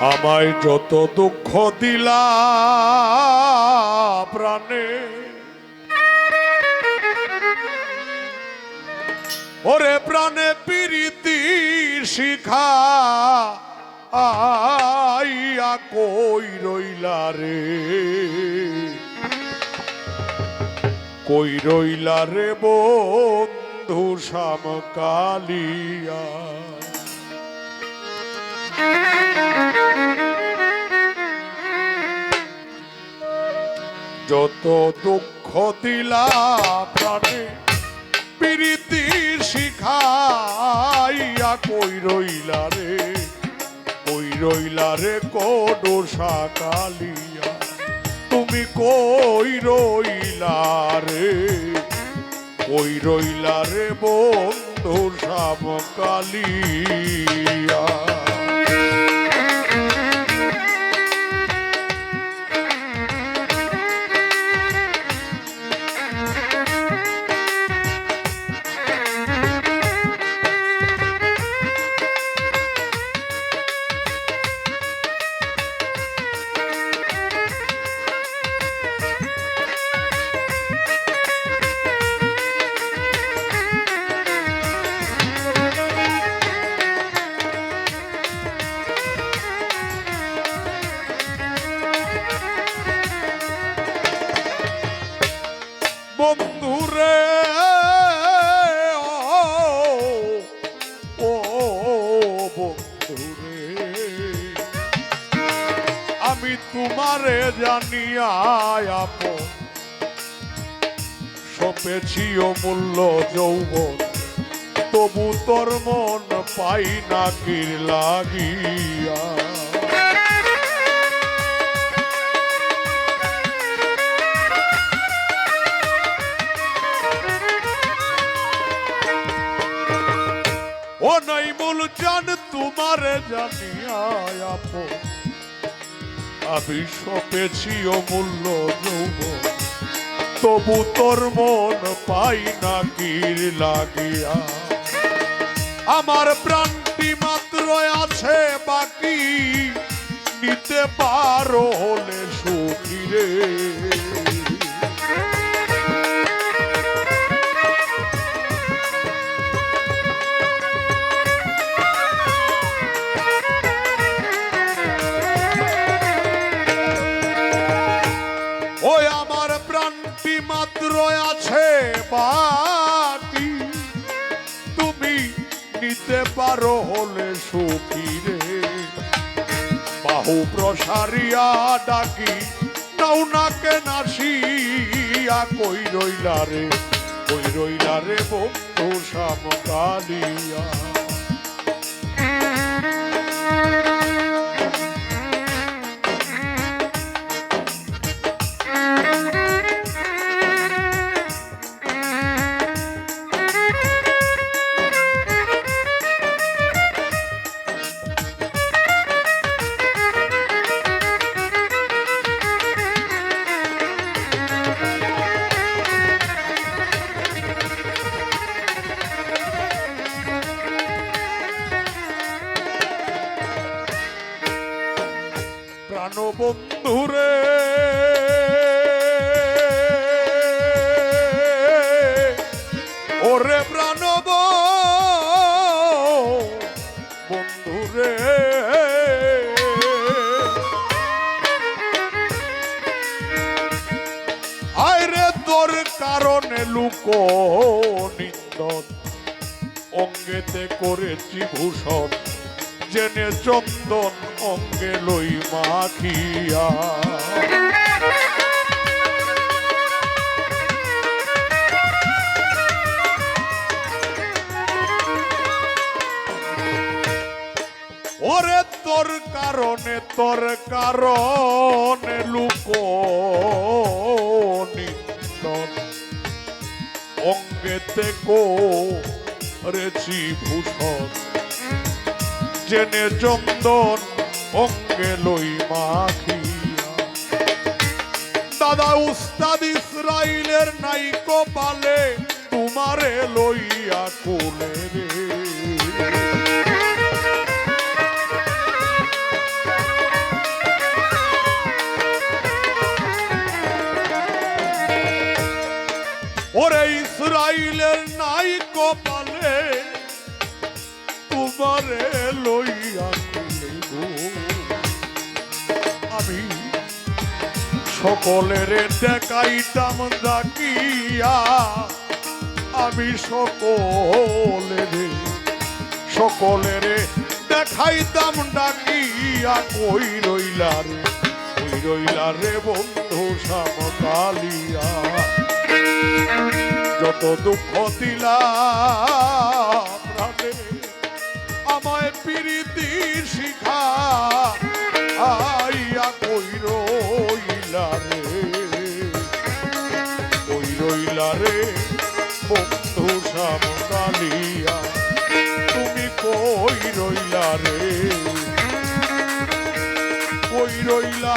আমায় যত দুঃখ দিলা প্রাণে। ওরে প্রাণে প্রীতি শিখা, আইয়া কই রইলা রে? কই রইলা রে বন্ধু শাম যত দুঃখ দিলা প্রাণে প্রীতির শিখাইয়া কই রইলা রে? কই রইলা রে কোডোসা কালিয়া তুমি কই রইলা রে? কই রইলা রে বন্ধু শাম কালিয়া আমি তোমারে জানিয়া আপন সপেছি অমূল্য যৌবন, তবু তোর মন পাই না কির লাগিয়া। ও নাই মূল জান, তোমারে জানিয়া আপন আমি সপেছি অমূল্য যৌব তবু তোর মন পাই না কির লাগিয়া। আমার প্রাণটি মাত্র আছে, বাকি নিতে পারো হলে সুখী রে। আছে বাটি তুমি নিতে পারো হলে সুখী রে। বাহু প্রসারিয়া ডাকি, নাও নাকে নাসিয়া, কই রইলা রে, কই রইলা রে বন্ধু সামকালিয়া প্রাণবন্ধুরে ওরে প্রাণব বন্ধুরে আয়রে তোর কারণে লুক নিন্দন অঙ্গেতে করেছি ভূষণ জেনে চন্দন অঙ্গে লই মাখিয়া। ওরে তোর কারণে তোর কারণে লুক অঙ্গেতে করেছি ভূষণ জেনে চন্দন অঙ্গে লই মাখিয়া। দাদা উস্তাদ ইসরাইলের নাই কপালে, তোমারে লইয়া কোলে রে। ওরে ইসরাইলের নাই কপালে, তোমারে লই সকলের দেখাইতাম ডাকিয়া আমি সকলের সকলের দেখাইতাম ডাকিয়া কই রইলা রে, কই রইলা রে বন্ধু সামকালিয়া। যত দুঃখ দিলা বন্ধু সামকালিয়া তুমি কই রইলা রে? কই রইলা